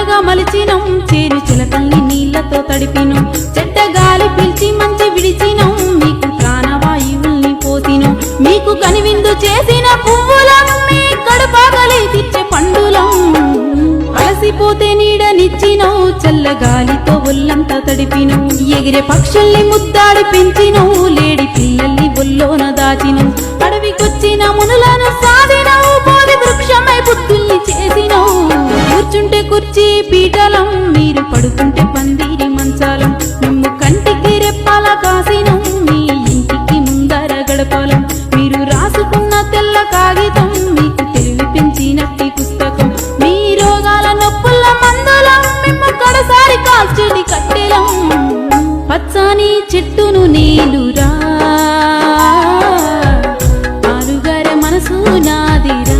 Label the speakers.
Speaker 1: చల్లగా మలిచినం చేను చిలకల్ని నీళ్ళతో తడిపినం. చెడ్డ గాలి పిలిచి మంచి విడిచినం మీకు ప్రాణవాయువుల్ని పోసినం మీకు కనివిందు చేసిన పువ్వులం మీ కడుపగలి తెచ్చే పండులం. అలసిపోతే నీడనిచ్చినో చల్లగాలితో ఒళ్ళంతా తడిపిను. ఎగిరే పక్షుల్ని ముద్దాడి పెంచినో లేడి పిల్లల్ని ఒల్లోన దాచిను. అడవికొచ్చిన మునులను సా కుర్చీ పీటలం మీరు పడుకుంటే పందిరి మంచాలం. మేము కంటికి రెప్పాల కాసినం మీ ఇంటికి ముందర గడపాలం. మీరు రాసుకున్న తెల్ల కాగితం మీకు తెలివి పుస్తకం. మీ రోగాల నొప్పుల మందులం మేము కడసారి కట్టెలం. పచ్చని చెట్టును నీలురా ఆలుగారి మనసు నాదిరా